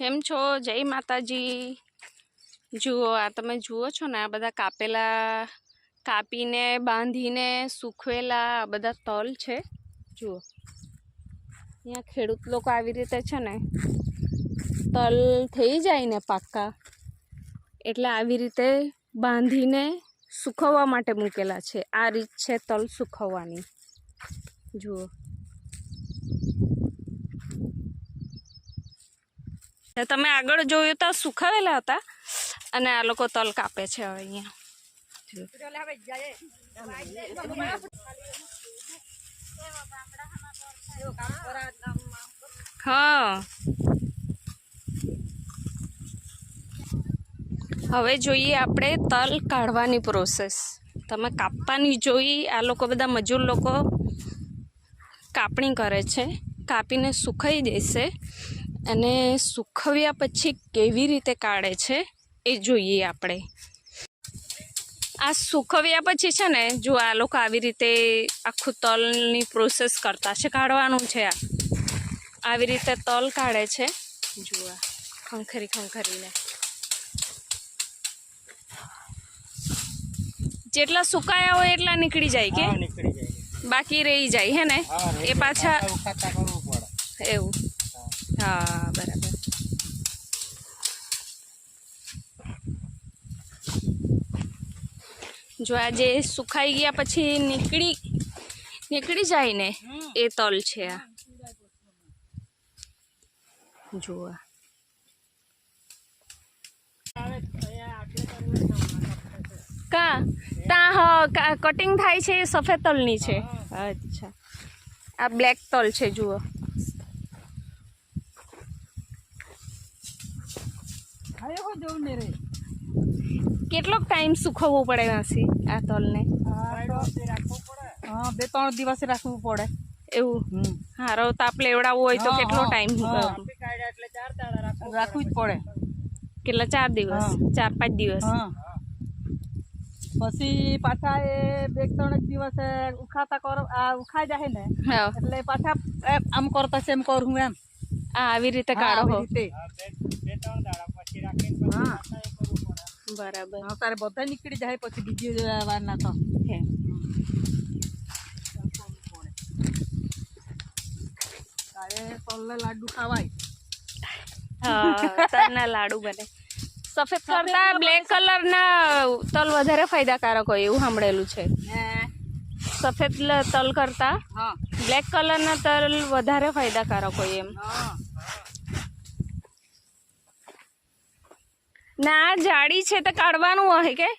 કેમ છો? જય માતાજી. જુઓ, આ તમે જુઓ છો ને, આ બધા કાપેલા, કાપીને, બાંધીને સૂકવેલા આ બધા તલ છે. જુઓ. અહીંયા ખેડૂત લોકો આવી રીતે છે ને, તલ થઈ જાય ને પાક્કા, એટલે આવી રીતે બાંધીને સુકવવા માટે મૂકેલા છે. આ રીત છે તલ સુખવવાની. જુઓ. તમે આગળ જોયું તો, સુખાવેલા હતા. અને આ લોકો તલ કાપે છે હવે અહીંયા. હવે જોઈએ આપણે તલ કાઢવાની પ્રોસેસ. તમે કાપવાની જોઈ આ લોકો બધા મજૂર લોકો કાપણી કરે છે. કાપીને સુકાઈ દેશે. અને સુકવ્યા પછી કેવી રીતે કાઢે છે એ જોઈએ આપણે. આ સુખવ્યા પછી છે ને જો આ લોકો આવી રીતે આખું તલની પ્રોસેસ કરતા છે કાઢવાનું છે આ. આવી રીતે તલ કાઢે છે. જુઓ ખંખરી ખંખરીને. જેટલા સુકાયા હોય એટલા નીકળી જાય કે? બાકી રહી જાય હે ને? એ પાછા એવું. હા બરાબર. જો આજે સુખાઈ ગયા પછી નીકળી નીકળી જાય ને એ તલ છે આ. જુઓ કા? તા હ કટિંગ થાય છે એ સફેદ તલની છે. અચ્છા. આ બ્લેક તલ છે જુઓ. કેટલોક ટાઈમ સુકવવું પડે વાસી આ તલને? હા બે ત્રણ દિવસ રાખવું પડે. એવું? હારો તાપ લેવડાવવો હોય તો કેટલો ટાઈમ રાખવું જ પડે. કેટલા? ચાર દિવસ? ચાર પાંચ દિવસ? પછી પાછા એ બે ત્રણ દિવસે ઉખાતા કર આ ઉખાઈ જાય ને એટલે પાછા આમ કરતા છે એમ કરું એમ. આ આવી રીતે કાઢો બે ત્રણ હા બરાબર. તારે બધા નીકળી જાય પછી બીજી વાર ના તો. હે. તારે તલને લાડુ ખાવાય. હા તલના લાડુ બને. સફેદ કરતા બ્લેક કલરના તલ વધારે ફાયદાકારક હોય એવું સાંભળેલું છે. સફેદ તલ કરતા બ્લેક બ્લેક કલરના તલ વધારે ફાયદાકારક હોય એમ. ના જાડી છે તો કાઢવાનું હોય કે?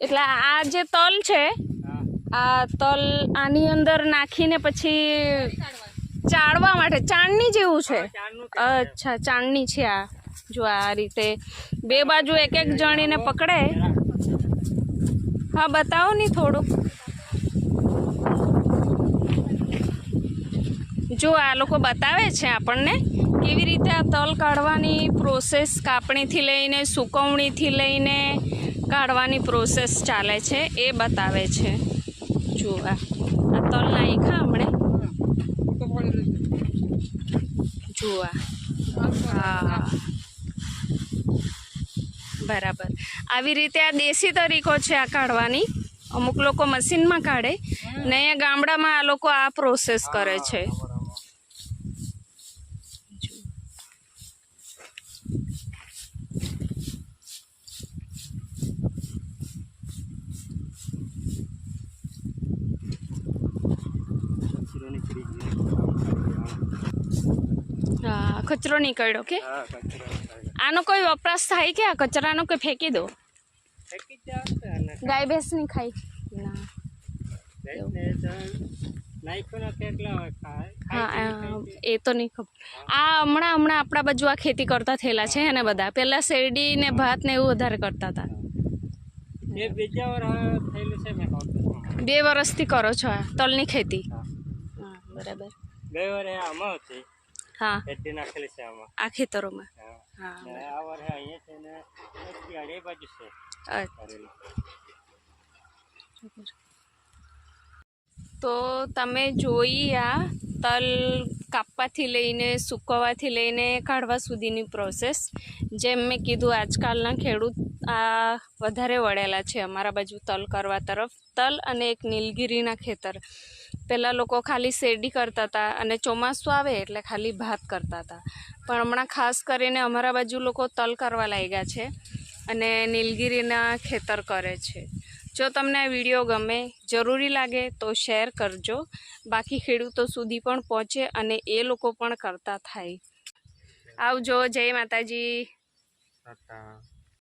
એટલે આ જે તલ છે આ તલ આની અંદર નાખીને પછી ચાળવા માટે ચાણની જેવું છે. અચ્છા ચાણની છે આ. જો આ રીતે બે બાજુ એક એક જણીને પકડે. હા બતાવો ને થોડુંક. જો આ લોકો બતાવે છે આપણને, કેવી રીતે આ તલ કાઢવાની પ્રોસેસ કાપણીથી લઈને, સુકવણીથી લઈને કાઢવાની પ્રોસેસ ચાલે છે એ બતાવે છે. જો આ તલ નાખ્યા હમણે? જુઓ. હા. બરાબર. આવી રીતે આ દેશી તરીકો છે આ કાઢવાની. અમુક લોકો મશીનમાં કાઢે, ને ગામડામાં આ લોકો આ પ્રોસેસ કરે છે હા કચરો નીકળ્યો કે આનો કોઈ વપરાશ થાય કે આ કચરાનો કોઈ ફેંકી દો? ગાય ભેંસ નહીં ખાય. ના. એ તો નહીં ખબર. આ હમણાં હમણાં આપણા બાજુ આ ખેતી કરતા થયેલા છે ને બધા. પહેલા શેરડી ને ભાત ને એવું વધારે કરતા હતા. બે વર્ષથી કરો છો આ તલની ખેતી. હા. બરાબર. ગઈ વારે આમાં હતી. હા. ખેતી નાખેલી છે આમાં. આ ખેતરોમાં. હા. આ અહીંયા છે ને અઢી બાજુ છે. તો તમે જોઈ આ તલ કાપવાથી લઈને, સૂકવવાથી લઈને કાઢવા સુધીની પ્રોસેસ જેમ મેં કીધું, આજકાલના ખેડૂત આ વધારે વળેલા છે અમારા બાજુ તલ કરવા તરફ. તલ અને એક નીલગીરીના ખેતર. પહેલાં લોકો ખાલી શેરડી કરતા હતા અને ચોમાસું આવે એટલે ખાલી ભાત કરતા હતા. પણ હમણાં ખાસ કરીને અમારા બાજુ લોકો તલ કરવા લાગ્યા છે અને નીલગીરીના ખેતર કરે છે. જો તમને આ વીડિયો ગમે, જરૂરી લાગે તો શેર કરજો. બાકી ખેડૂતો સુધી પણ પહોંચે અને એ લોકો પણ કરતા થાય. આવજો, જય માતાજી.